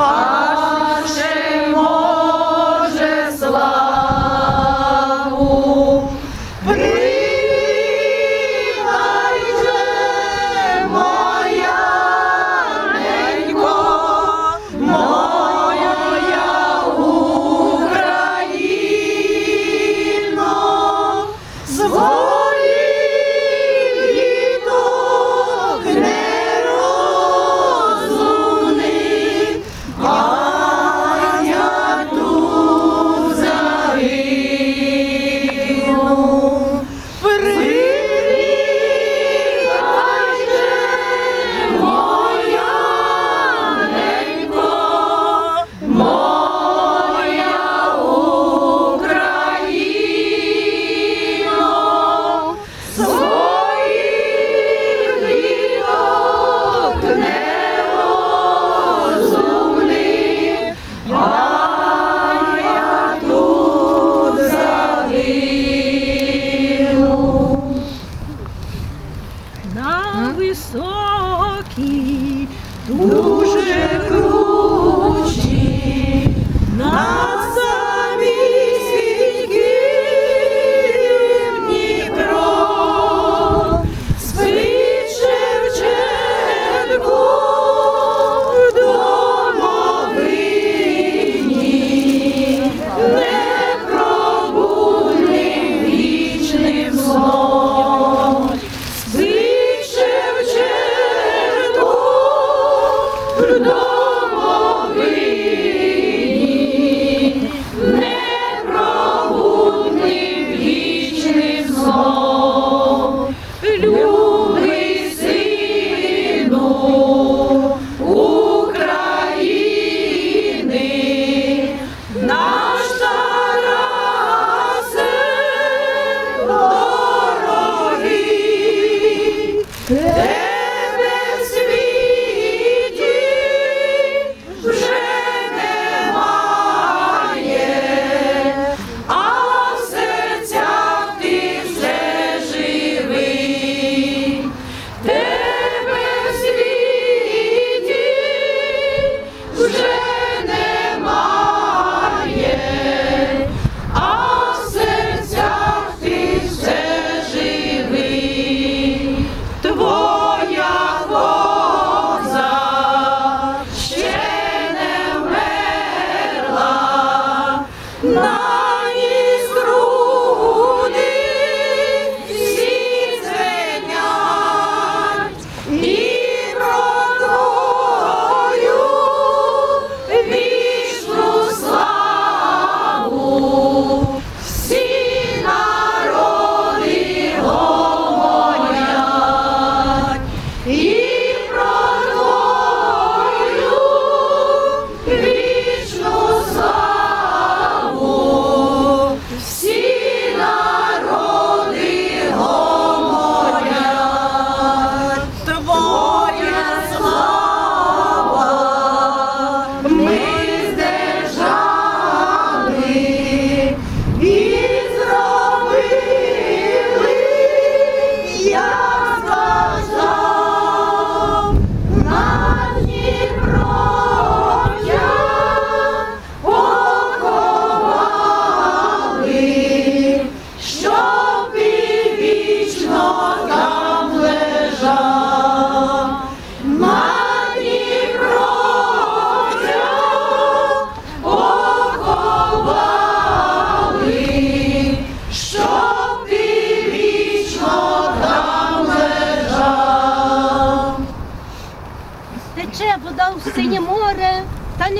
аж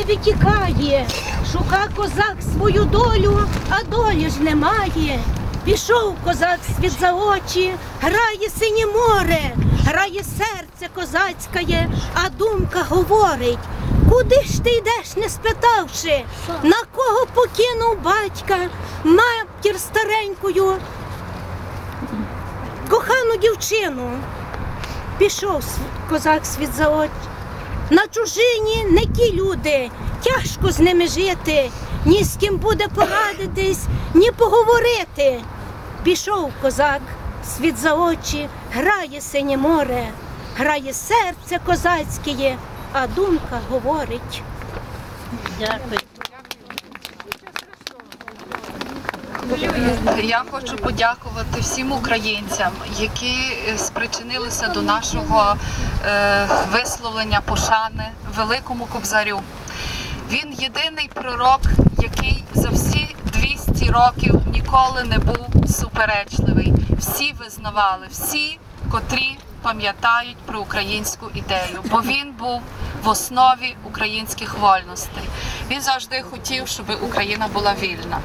витікає. Шука козак свою долю, а долі ж немає. Пішов козак світ за очі, грає синє море, грає серце козацьке, а думка говорить. Куди ж ти йдеш, не спитавши, на кого покинув батька, матір старенькою, кохану дівчину. Пішов козак світ за очі. На чужині не ті люди, тяжко з ними жити, ні з ким буде порадитись, ні поговорити. Пішов козак, світ за очі, грає синє море, грає серце козацьке, а думка говорить. Дякую. Я хочу подякувати всім українцям, які е, спричинилися до нашого е, висловлення пошани великому кобзарю. Він єдиний пророк, який за всі 200 років ніколи не був суперечливий. Всі визнавали, всі, котрі пам'ятають про українську ідею, бо він був в основі українських вольностей. Він завжди хотів, щоб Україна була вільна.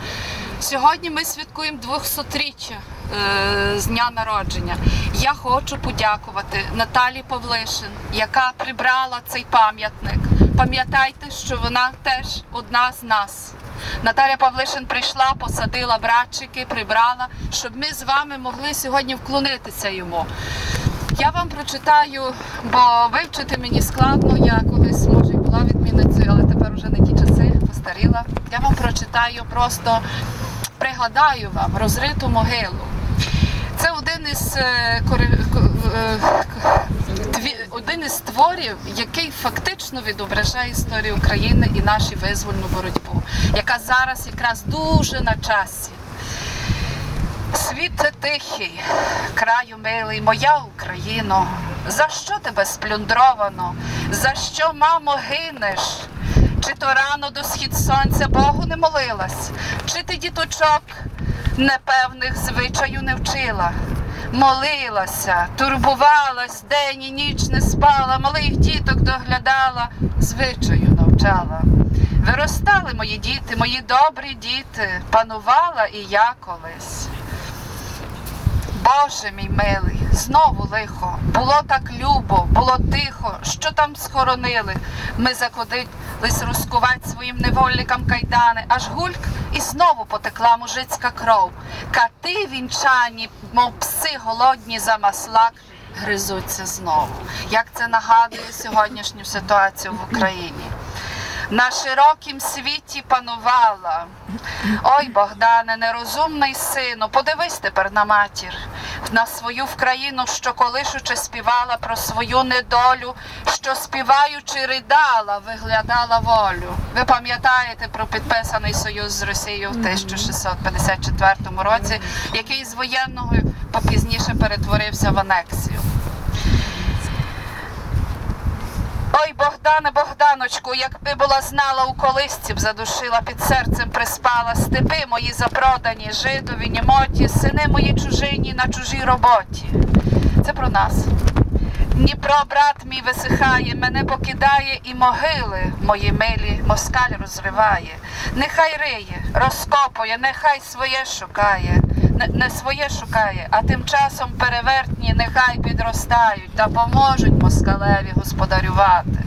Сьогодні ми святкуємо 200-річчя е, з дня народження. Я хочу подякувати Наталі Павлишин, яка прибрала цей пам'ятник. Пам'ятайте, що вона теж одна з нас. Наталя Павлишин прийшла, посадила братчики, прибрала, щоб ми з вами могли сьогодні вклонитися йому. Я вам прочитаю, бо вивчити мені складно. Я колись може й була відмінницею, але тепер вже не ті часи, постаріла. Я вам прочитаю просто пригадаю вам розриту могилу. Це один із е, е, тві- один із творів, який фактично відображає історію України і нашу визвольну боротьбу, яка зараз якраз дуже на часі. Світе тихий, краю милий, моя Україно, за що тебе сплюндровано? За що, мамо, гинеш? Чи то рано до схід сонця Богу не молилась? Чи ти діточок непевних звичаю не вчила? Молилася, турбувалась, день і ніч не спала, малих діток доглядала, звичаю навчала. Виростали мої діти, мої добрі діти, панувала і я колись. Боже мій милий, знову лихо. Було так любо, було тихо. Що там схоронили? Ми закодились розкувати своїм невольникам кайдани, аж гульк і знову потекла мужицька кров. Кати вінчані, мов пси голодні за маслак, гризуться знову. Як це нагадує сьогоднішню ситуацію в Україні? На широкім світі панувала. Ой, Богдане, нерозумний сину, подивись тепер на матір, на свою вкраїну, що колишуче співала про свою недолю, що співаючи ридала, виглядала волю. Ви пам'ятаєте про підписаний союз з Росією в 1654 році, який з воєнного попізніше перетворився в анексію. Ой, Богдане, Богданочку, якби була знала у колисці б задушила під серцем приспала степи мої запродані, жидові, німоті, сини мої чужині на чужій роботі. Це про нас. Дніпро, брат мій висихає, мене покидає і могили мої милі, москаль розриває. Нехай риє, розкопує, нехай своє шукає, не, не своє шукає, а тим часом перевертні нехай підростають та поможуть москалеві господарювати.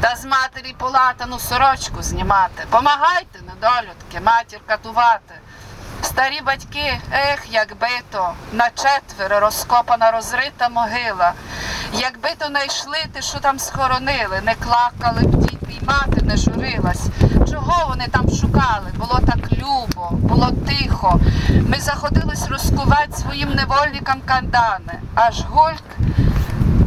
Та з матері полатану сорочку знімати. Помагайте, недолюдки, матір катувати. Старі батьки, ех, якби то на четверо розкопана розрита могила. Якби то не йшли, ти що там схоронили, не клакали б діти, і мати не журилась. Чого вони там шукали? Було так любо, було тихо. Ми заходились розкувати своїм невольникам кандани, аж гульк.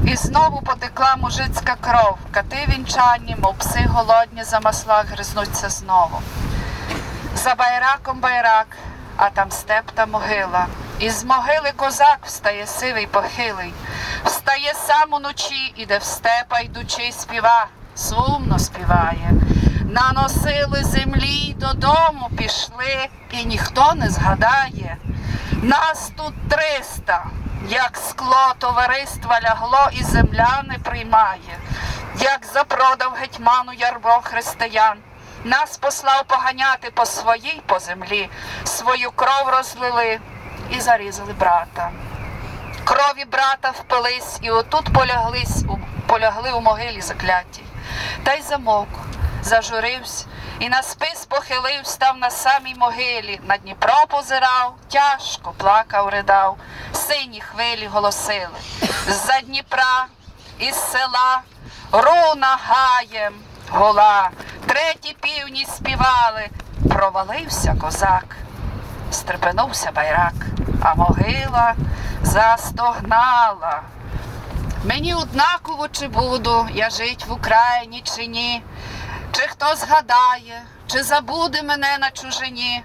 І знову потекла мужицька кров, кати вінчані, мов пси голодні за маслах гризнуться знову. За байраком байрак, а там степ та могила. Із могили козак встає сивий похилий, встає сам уночі, іде в степа йдучи, співа, сумно співає. Наносили землі додому пішли, і ніхто не згадає. Нас тут триста, як скло товариства лягло і земля не приймає, як запродав гетьману ярбо християн. Нас послав поганяти по своїй по землі, свою кров розлили і зарізали брата. Крові брата впились і отут поляглись, полягли у могилі закляті. Та й замовк, зажурився, і на спис похилив, став на самій могилі, на Дніпро позирав, тяжко плакав, ридав, сині хвилі голосили. З-за Дніпра, із села, руна гаєм, гола, треті півні співали, провалився козак стрепенувся байрак, а могила застогнала. Мені однаково, чи буду я жить в Україні чи ні. Чи хто згадає, чи забуде мене на чужині,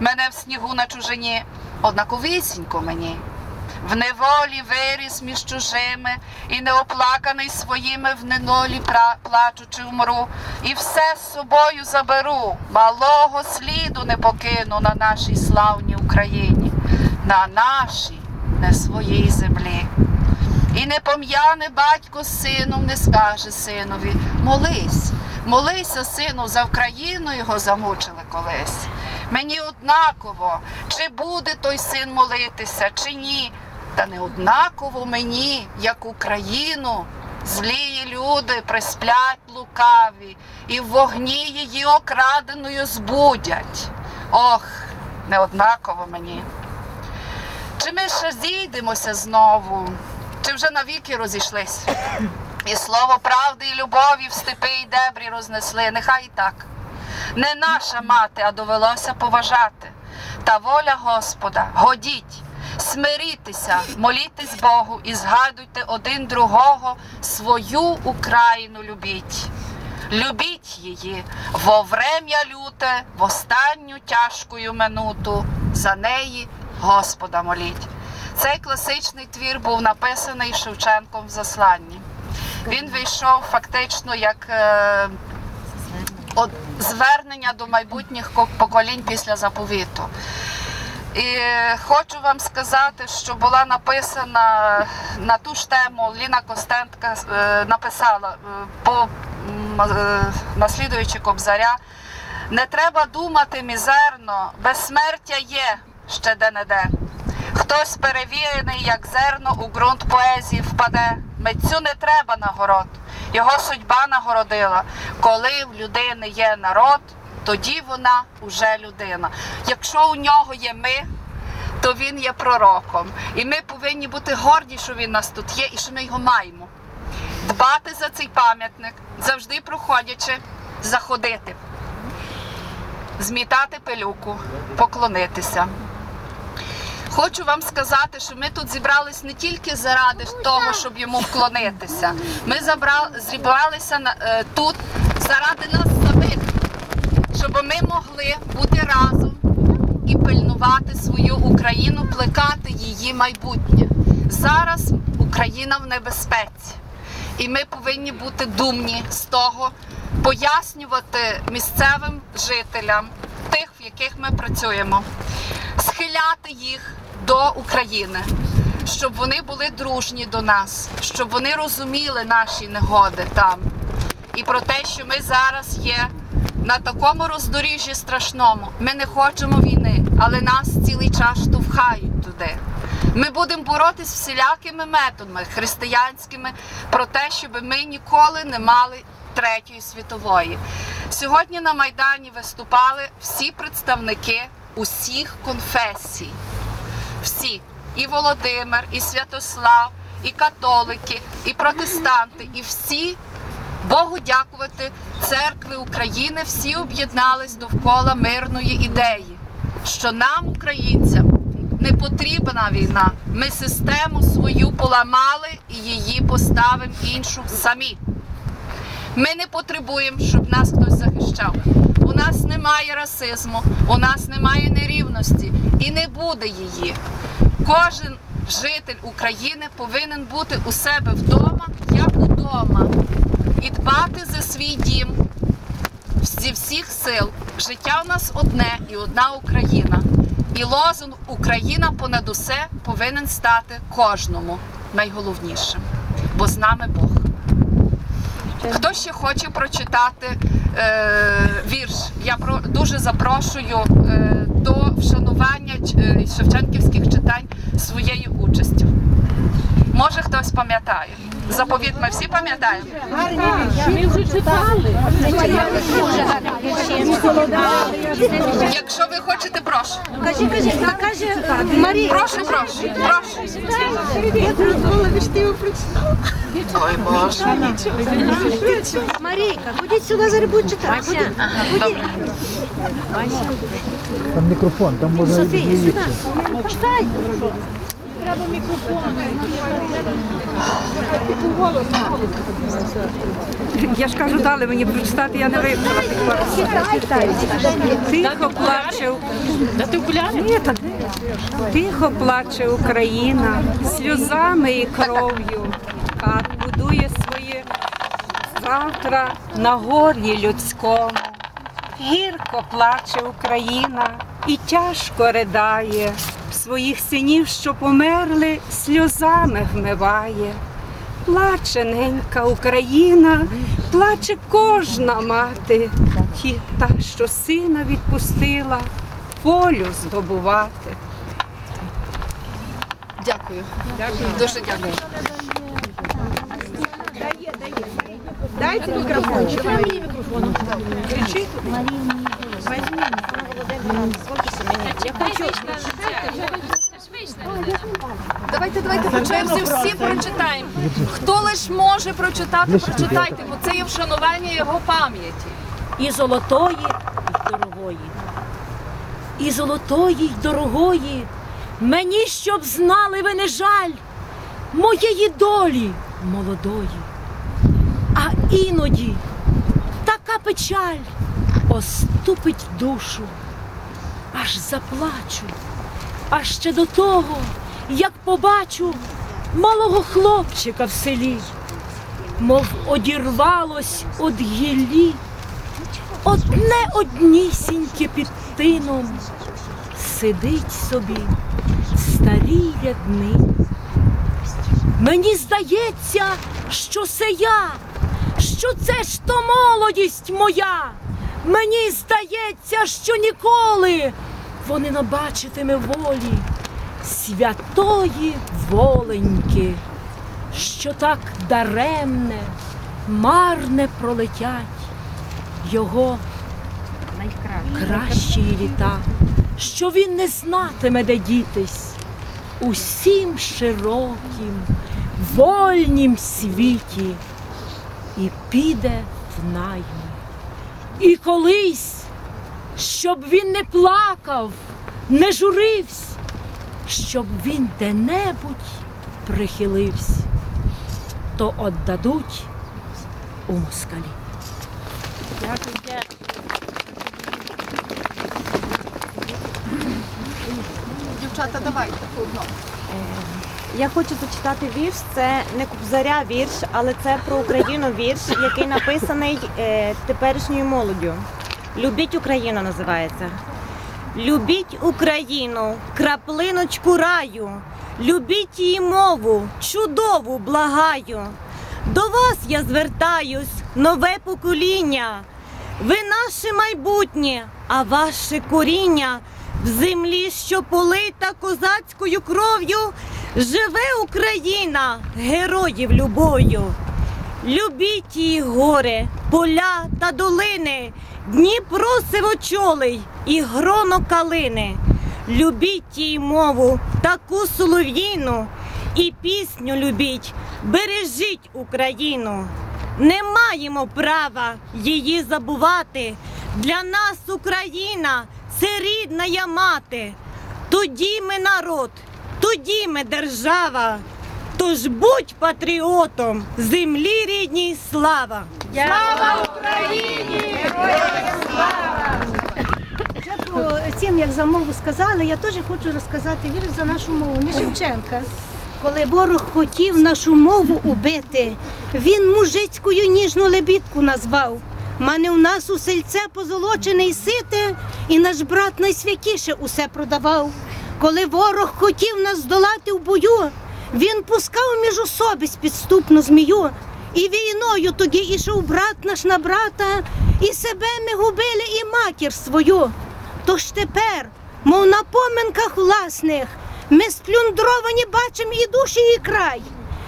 мене в снігу на чужині, однаковісінько мені. В неволі виріс між чужими, і неоплаканий своїми в ненолі пра- плачучи вмру, і все з собою заберу, малого сліду не покину на нашій славній Україні, на нашій, не своїй землі. І не пом'яне батько сином, не скаже синові: молись, молися, сину, за Україну його замучили колись. Мені однаково, чи буде той син молитися, чи ні. Та не однаково мені, як Україну, злії люди присплять лукаві, і в вогні її окраденою збудять. Ох, не однаково мені. Чи ми ще зійдемося знову, чи вже навіки розійшлись? І слово правди і любові в степи і дебрі рознесли, нехай і так. Не наша мати, а довелося поважати. Та воля Господа, годіть, смирітеся, молітесь Богу і згадуйте один другого свою Україну любіть. Любіть її во врем'я люте, в останню тяжкую минуту. За неї Господа моліть. Цей класичний твір був написаний Шевченком в засланні. Він вийшов фактично як е, от, звернення до майбутніх поколінь після заповіту. І хочу вам сказати, що була написана на ту ж тему Ліна Костенка е, написала е, по е, наслідуючи Кобзаря. Не треба думати мізерно, безсмертя є ще де-не-де. Хтось перевірений, як зерно у ґрунт поезії впаде. Митцю не треба нагород. Його судьба нагородила. Коли в людини є народ, тоді вона уже людина. Якщо у нього є ми, то він є пророком. І ми повинні бути горді, що він нас тут є і що ми його маємо. Дбати за цей пам'ятник, завжди проходячи, заходити, змітати пилюку, поклонитися. Хочу вам сказати, що ми тут зібрались не тільки заради того, щоб йому вклонитися. Ми зібралися е, тут заради нас самих, щоб ми могли бути разом і пильнувати свою Україну, плекати її майбутнє. Зараз Україна в небезпеці, і ми повинні бути думні з того, пояснювати місцевим жителям, тих, в яких ми працюємо, схиляти їх до України, щоб вони були дружні до нас, щоб вони розуміли наші негоди там. І про те, що ми зараз є на такому роздоріжжі страшному. Ми не хочемо війни, але нас цілий час штовхають туди. Ми будемо боротись всілякими методами християнськими про те, щоб ми ніколи не мали третьої світової. Сьогодні на Майдані виступали всі представники усіх конфесій. Всі. І Володимир, і Святослав, і католики, і протестанти, і всі Богу дякувати, церкви України всі об'єднались довкола мирної ідеї, що нам, українцям, не потрібна війна. Ми систему свою поламали і її поставимо іншу самі. Ми не потребуємо, щоб нас хтось захищав. У нас немає расизму, у нас немає нерівності і не буде її. Кожен житель України повинен бути у себе вдома, як удома, і дбати за свій дім зі всіх сил. Життя у нас одне і одна Україна. І лозунг Україна понад усе повинен стати кожному найголовнішим, бо з нами Бог. Хто ще хоче прочитати е, вірш? Я про, дуже запрошую е, до вшанування е, шевченківських читань своєю участю. Може хтось пам'ятає. Заповіт ми всі пам'ятаємо. Ми вже читали. Якщо ви хочете, прошу. Кажи, кажи, а каже Марія. Прошу, прошу, прошу. Ой, Боже. Марійка, ходіть сюди, зараз будуть читати. Там мікрофон, там можна Софія, сюди. Відвідати. Читай. Я ж кажу, дали мені прочитати, я не вивчила тих пару. Тихо плаче. Ні, та? Тихо плаче Україна, сльозами і кров'ю. Хат будує своє завтра на горі людському. Гірко плаче Україна і тяжко ридає. Своїх синів, що померли, сльозами вмиває. Плаче ненька Україна, плаче кожна мати, ті та, що сина відпустила, полю здобувати. Дякую. Дякую. Дуже дякую. Давайте, давайте по черзі всі прочитаємо. Хто лиш може прочитати, прочитайте, бо це є вшанування його пам'яті. і золотої, і дорогої. І золотої, й дорогої, мені щоб знали ви не жаль моєї долі молодої. А іноді така печаль оступить душу, аж заплачу, а ще до того, як побачу малого хлопчика в селі, мов одірвалось од гіллі. Одне однісіньке під тином сидить собі в старій рядни. Мені здається, що це я, що це ж то молодість моя. Мені здається, що ніколи вони не бачитиме волі святої воленьки, що так даремне, марне пролетять його кращі літа, що він не знатиме, де дітись усім широким, вольнім світі і піде в найми. І колись, щоб він не плакав, не журився, щоб він де-небудь прихилився, то отдадуть у москалі. Дякую. Дівчата, давайте по одному. Я хочу зачитати вірш. Це не Кобзаря вірш, але це про Україну вірш, який написаний е, теперішньою молоддю. Любіть Україну називається. Любіть Україну, краплиночку раю, любіть її мову, чудову, благаю. До вас я звертаюсь, нове покоління. Ви наше майбутнє, а ваше коріння в землі, що полита козацькою кров'ю, живе Україна, героїв любою. Любіть її гори, поля та долини, Дніпро сивочолий і гроно калини. Любіть її мову, таку солов'їну, і пісню любіть, бережіть Україну. Не маємо права її забувати. Для нас Україна це рідна я мати. Тоді ми народ, тоді ми держава. Тож будь патріотом, землі рідній слава! Вже про цим, як за мову сказали, я теж хочу розказати вірш за нашу мову, не Шевченка. Коли ворог хотів нашу мову убити, він мужицькою ніжну лебідку назвав. Мане у нас у сельце позолочене й сите, і наш брат найсвятіше усе продавав. Коли ворог хотів нас здолати в бою, він пускав між особи підступну змію. І війною тоді ішов брат наш на брата, і себе ми губили, і матір свою. Тож тепер, мов на поминках власних, ми сплюндровані бачимо і душі, і край.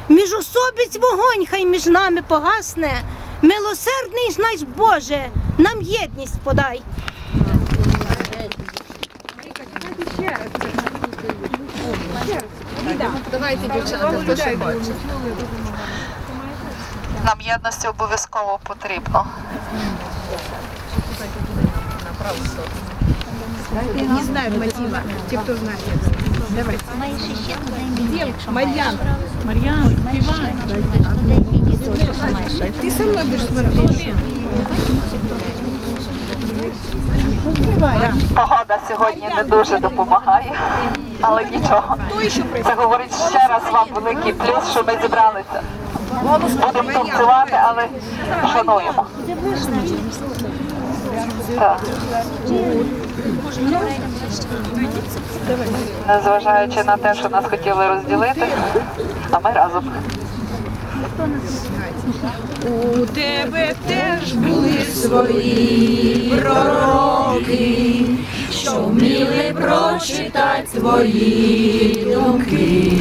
Між особиць вогонь хай між нами погасне. Милосердний ж наш Боже, нам єдність подай. Давайте, дівчата, хто ще хоче. Нам єдності обов'язково потрібно. Не знаю мотива. Те, кто знает. Мар'ян. Погода сьогодні не дуже допомагає, але нічого. Це говорить ще раз вам великий плюс, що ми зібралися. Будемо танцювати, але шануємо. Так. Незважаючи на те, що нас хотіли розділити, а ми разом. У тебе теж були свої пророки, що вміли прочитати твої думки.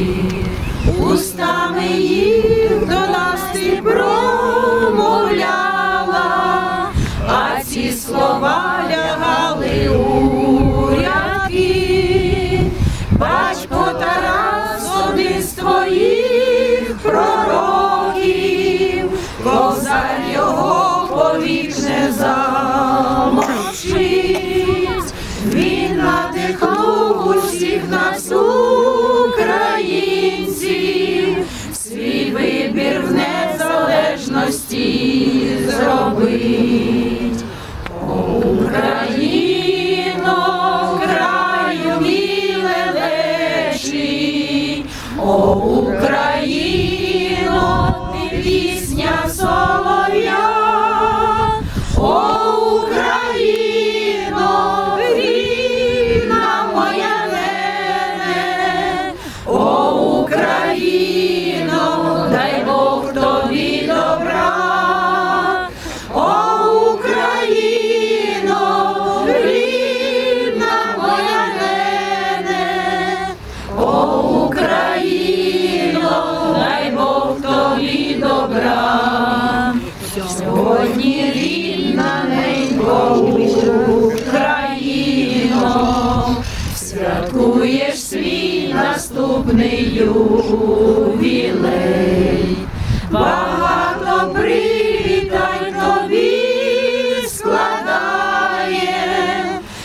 Устами їх до нас ти промовляла, а ці слова лягали у Україна! Наступний ювілей. Багато привітань тобі складає,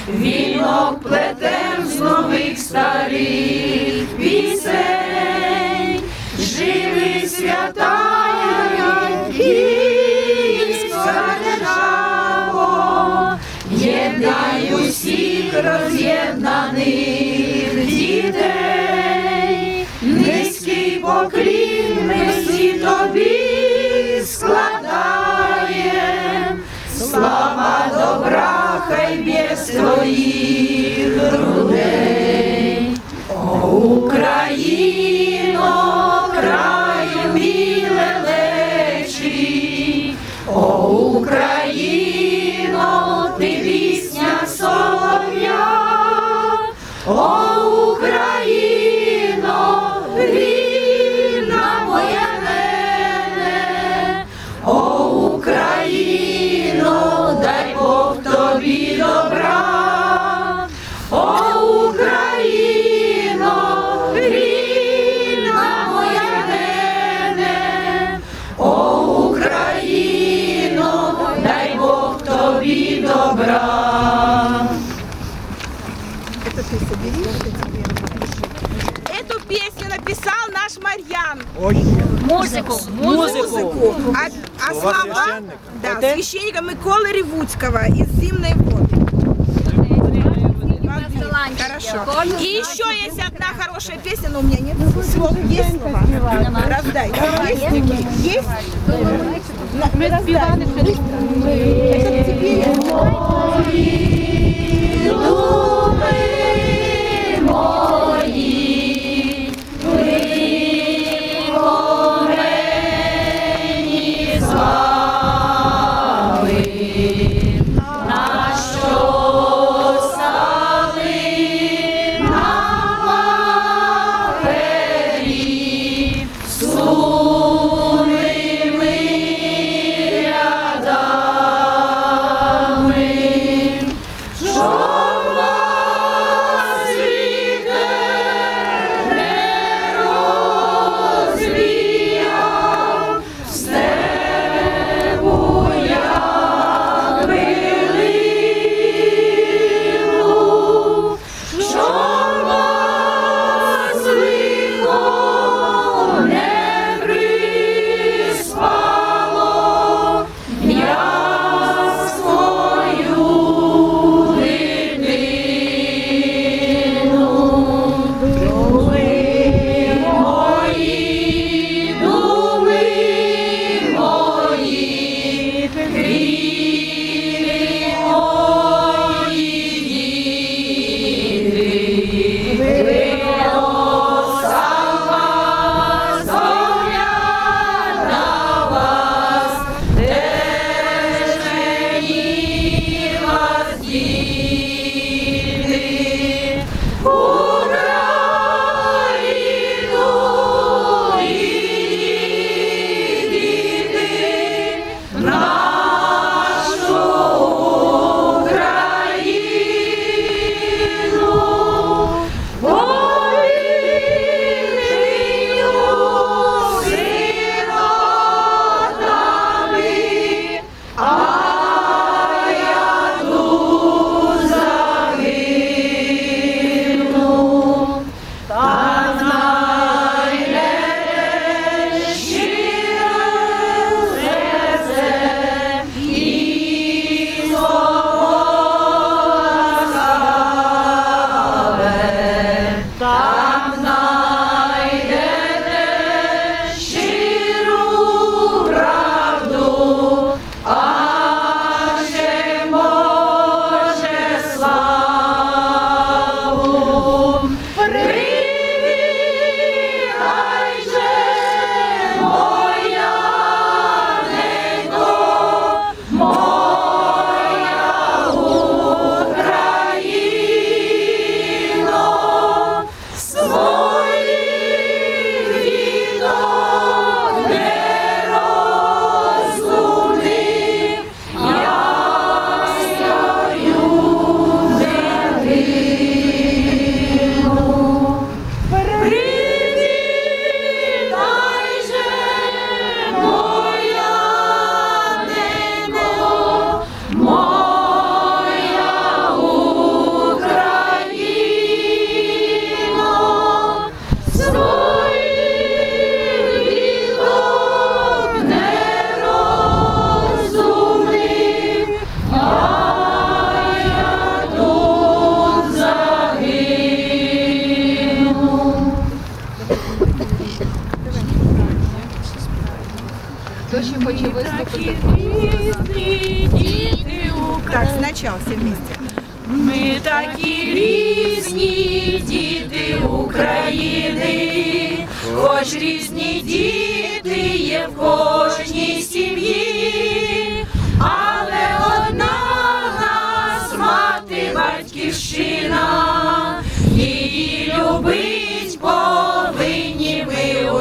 вінок плетем з нових старих пісень, живи державо, єднай усіх роз'єднаних дітей, ми Марьян. Музику. Музыку. А, а слова да, священника Миколы Ревудского из «Зимней воды». Хорошо. И еще есть одна хорошая песня, но у меня нет слов. Есть слова? Раздай. Есть такие? Есть? Мы раздай. Это тебе.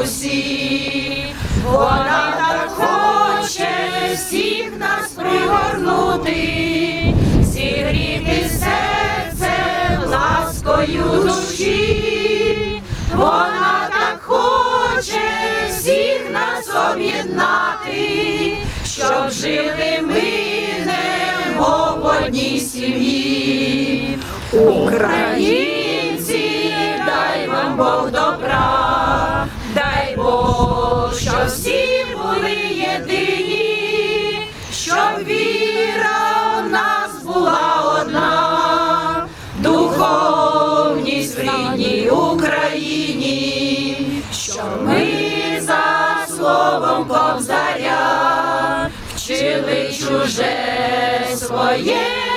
Усі. Вона так хоче всіх нас пригорнути, зігріти серце ласкою душі. Вона так хоче всіх нас об'єднати, щоб жили ми немов в одній сім'ї. Українці, дай вам Бог добра, всі були єдині, щоб віра в нас була одна, духовність в рідній Україні, щоб ми за словом кобзаря вчили чуже своє